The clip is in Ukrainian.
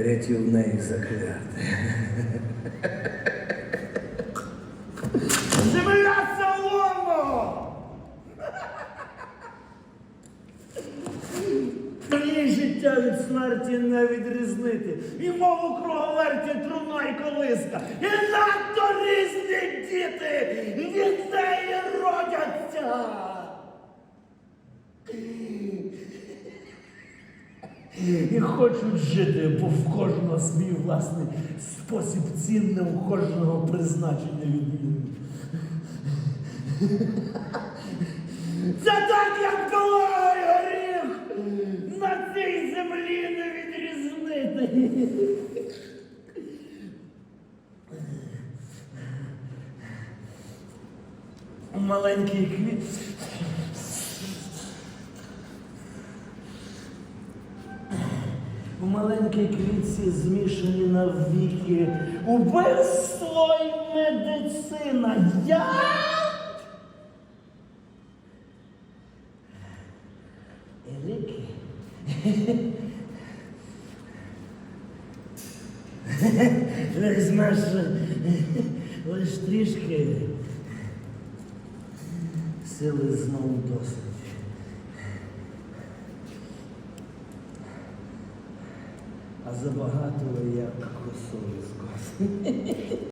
Рятівний закляти. Земля солому! Мені життя від смерті не відрізнити. І мову круговерті труна і колиска. І надто різні діти від неї родяться. І хочуть жити, бо в кожного свій власний спосіб цінний, у кожного призначення відмінне. Це так, як палає горіх, на цій землі не відрізнити. Маленький квіт. У маленькій квітці змішані навіки убивство і медицина. Я і ліки. Візьмеш лиш трішки. Сили знову досить. А забагато як косою скос.